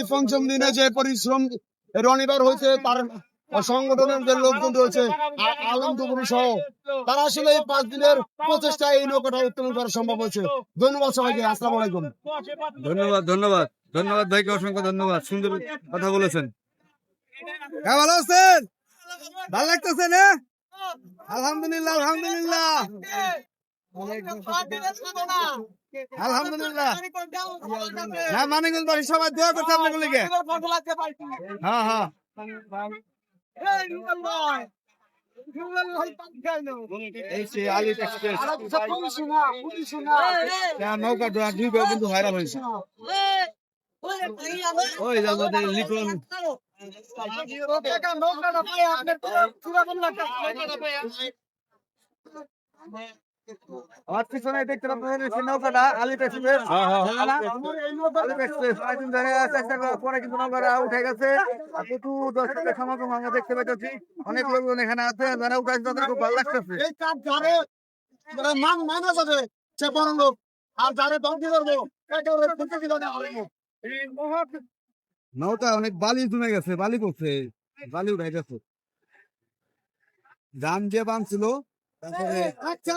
এই পঞ্চম দিনে যে পরিশ্রম রনিবার হয়েছে তার সংগঠনের যে লোকজন রয়েছে আ- আলম দুপুরি সহ তারা আসলে এই পাঁচ দিনের প্রচেষ্টায় এই নৌকাটা উত্তোলন করা সম্ভব হয়েছে। ধন্যবাদ সবাইকে আসসালামু আলাইকুম। ধন্যবাদ ধন্যবাদ ধন্যবাদ ভাইকে অসংখ্য ধন্যবাদ সুন্দর কথা বলেছেন। হ্যাঁ ভালো আছেন? ভালো লাগতেছে না? আলহামদুলিল্লাহ আলহামদুলিল্লাহ। আলহামদুলিল্লাহ হ্যাঁ মানিকগঞ্জ বাড়ি সবাই দোয়া করতে আপনাকে লিখে হ্যাঁ হ্যাঁ নৌকা ডুবে কিন্তু হয়রান হয়েছে ওই যে আমাদের লিটন আমার পিছনে দেখতে পাচ্ছেন সেই নৌকাটা আলিট এক্সপ্রেস। আলিট এক্সপ্রেস। কয়েকদিন ধরে চেষ্টা করার পরে কিন্তু নৌকাটা উঠে গেছে। আর দর্শকের সমাগম আমরা দেখতে পাচ্ছি অনেক লোকজন এখানে আছে যারা উঠাইছে তাদের খুব ভালো লাগতেছে। এই কাজ যারে মান মাইনাস আছে সে বড় লোক। আর যারে দমকি ধরবো একেবারে ফুটে দিল না নৌকা অনেক বালি জমে গেছে বালি করছে বালি উঠে গেছে। জাম যে বাম ছিল তারপরে আচ্ছা।